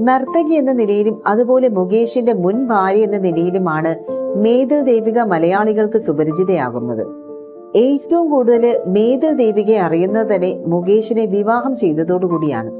നർത്തകി എന്ന നിലയിലും അതുപോലെ മുകേഷിന്റെ മുൻ ഭാര്യ എന്ന നിലയിലുമാണ് മേതൽ ദേവിക മലയാളികൾക്ക് സുപരിചിതയാകുന്നത്. ഏറ്റവും കൂടുതൽ മേതൽ ദേവികയെ അറിയുന്നത് തന്നെ മുകേഷിനെ വിവാഹം ചെയ്തതോടുകൂടിയാണ്.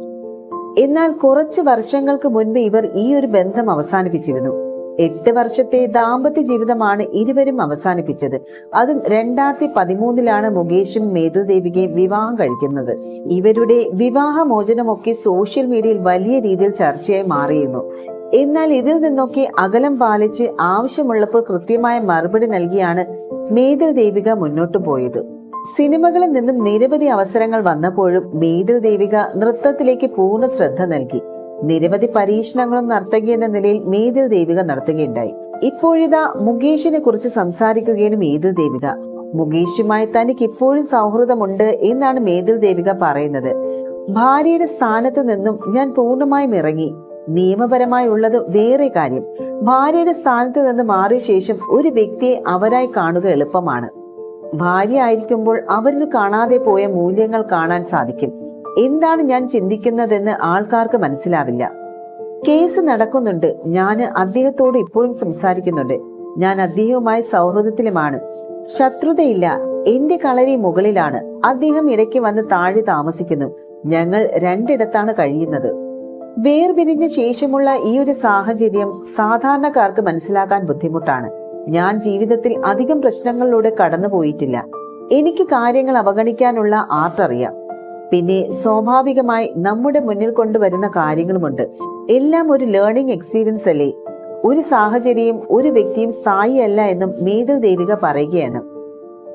എന്നാൽ കുറച്ച് വർഷങ്ങൾക്ക് മുൻപ് ഇവർ ഈ ഒരു ബന്ധം അവസാനിപ്പിച്ചിരുന്നു. എട്ട് വർഷത്തെ ദാമ്പത്യ ജീവിതമാണ് ഇരുവരും അവസാനിപ്പിച്ചത്. അതും രണ്ടായിരത്തി പതിമൂന്നിലാണ് മുകേഷും മേധുദേവികയും വിവാഹം കഴിക്കുന്നത്. ഇവരുടെ വിവാഹമോചനമൊക്കെ സോഷ്യൽ മീഡിയയിൽ വലിയ രീതിയിൽ ചർച്ചയായി മാറിയിരുന്നു. എന്നാൽ ഇതിൽ നിന്നൊക്കെ അകലം പാലിച്ച് ആവശ്യമുള്ളപ്പോൾ കൃത്യമായ മറുപടി നൽകിയാണ് മേതുൽ ദേവിക മുന്നോട്ടു പോയത്. സിനിമകളിൽ നിന്നും നിരവധി അവസരങ്ങൾ വന്നപ്പോഴും മേതുൽ ദേവിക നൃത്തത്തിലേക്ക് പൂർണ ശ്രദ്ധ നൽകി. നിരവധി പരീക്ഷണങ്ങളും നർത്തകി എന്ന നിലയിൽ മേതിൽ ദേവിക നടത്തുകയുണ്ടായി. ഇപ്പോഴിതാ മുകേഷിനെ കുറിച്ച് സംസാരിക്കുകയാണ് മേതിൽ ദേവിക. മുകേഷുമായി തനിക്ക് ഇപ്പോഴും സൗഹൃദമുണ്ട് എന്നാണ് മേതിൽ ദേവിക പറയുന്നത്. ഭാര്യയുടെ സ്ഥാനത്ത് നിന്നും ഞാൻ പൂർണമായും ഇറങ്ങി. നിയമപരമായി ഉള്ളത് വേറെ കാര്യം. ഭാര്യയുടെ സ്ഥാനത്ത് നിന്ന് മാറിയ ശേഷം ഒരു വ്യക്തിയെ അവരായി കാണുക എളുപ്പമാണ്. ഭാര്യ ആയിരിക്കുമ്പോൾ അവരിൽ കാണാതെ പോയ മൂല്യങ്ങൾ കാണാൻ സാധിക്കും. എന്താണ് ഞാൻ ചിന്തിക്കുന്നതെന്ന് ആൾക്കാർക്ക് മനസ്സിലാവില്ല. കേസ് നടക്കുന്നുണ്ട്. ഞാൻ അദ്ദേഹത്തോട് ഇപ്പോഴും സംസാരിക്കുന്നുണ്ട്. ഞാൻ അദ്ദേഹവുമായി സൗഹൃദത്തിലുമാണ്. ശത്രുതയില്ല. എന്റെ കളരി മുകളിലാണ്. അദ്ദേഹം ഇടയ്ക്ക് വന്ന് താഴെ താമസിക്കുന്നു. ഞങ്ങൾ രണ്ടിടത്താണ് കഴിയുന്നത്. വേർപിരിഞ്ഞ ശേഷമുള്ള ഈ ഒരു സാഹചര്യം സാധാരണക്കാർക്ക് മനസ്സിലാക്കാൻ ബുദ്ധിമുട്ടാണ്. ഞാൻ ജീവിതത്തിൽ അധികം പ്രശ്നങ്ങളിലൂടെ കടന്നുപോയിട്ടില്ല. എനിക്ക് കാര്യങ്ങൾ അവഗണിക്കാനുള്ള ആർട്ട് അറിയാം പിന്നെ സ്വാഭാവികമായി നമ്മുടെ മുന്നിൽ കൊണ്ടുവരുന്ന കാര്യങ്ങളുമുണ്ട്. എല്ലാം ഒരു ലേണിംഗ് എക്സ്പീരിയൻസ് അല്ലേ? ഒരു സാഹചര്യവും ഒരു വ്യക്തിയും സ്ഥായിയല്ല എന്നും മേതുൽ ദേവിക പറയുകയാണ്.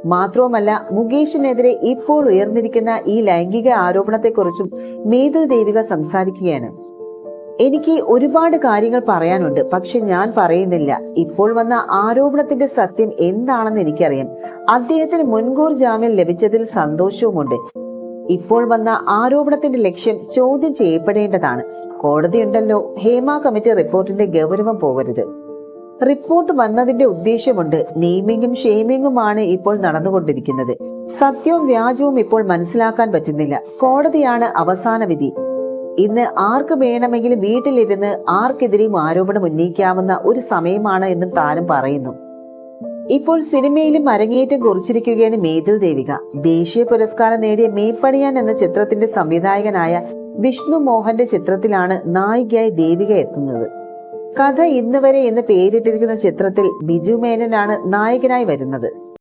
മാത്രവുമല്ല മുകേഷിനെതിരെ ഇപ്പോൾ ഉയർന്നിരിക്കുന്ന ഈ ലൈംഗിക ആരോപണത്തെക്കുറിച്ചും മേതുൽ ദേവിക സംസാരിക്കുകയാണ്. എനിക്ക് ഒരുപാട് കാര്യങ്ങൾ പറയാനുണ്ട് പക്ഷെ ഞാൻ പറയുന്നില്ല. ഇപ്പോൾ വന്ന ആരോപണത്തിന്റെ സത്യം എന്താണെന്ന് എനിക്കറിയാം. അദ്ദേഹത്തിന് മുൻകൂർ ജാമ്യം ലഭിച്ചതിൽ സന്തോഷവുമുണ്ട്. ഇപ്പോൾ വന്ന ആരോപണത്തിന്റെ ലക്ഷ്യം ചോദ്യം ചെയ്യപ്പെടേണ്ടതാണ്. കോടതിയുണ്ടല്ലോ ഹേമ കമ്മിറ്റി റിപ്പോർട്ടിന്റെ ഗൗരവം പോകരുത്. റിപ്പോർട്ട് വന്നതിന്റെ ഉദ്ദേശ്യമുണ്ട്. നെയ്മിങ്ങും ഷെയ്മിങ്ങുമാണ് ഇപ്പോൾ നടന്നുകൊണ്ടിരിക്കുന്നത്. സത്യവും വ്യാജവും ഇപ്പോൾ മനസ്സിലാക്കാൻ പറ്റുന്നില്ല. കോടതിയാണ് അവസാന വിധി. ഇന്ന് ആർക്ക് വേണമെങ്കിലും വീട്ടിലിരുന്ന് ആർക്കെതിരെയും ആരോപണം ഉന്നയിക്കാവുന്ന ഒരു സമയമാണ് എന്നും താരം പറയുന്നു. ഇപ്പോൾ സിനിമയിലും അരങ്ങേറ്റം കുറിച്ചിരിക്കുകയാണ് മേതിൽ ദേവിക. ദേശീയ പുരസ്കാരം നേടിയ മേപ്പടിയാൻ എന്ന ചിത്രത്തിന്റെ സംവിധായകനായ വിഷ്ണു മോഹന്റെ ചിത്രത്തിലാണ് നായികയായി ദേവിക എത്തുന്നത്. കഥ ഇന്നുവരെ എന്ന് പേരിട്ടിരിക്കുന്ന ചിത്രത്തിൽ ബിജു മേനനാണ് നായകനായി വരുന്നത്.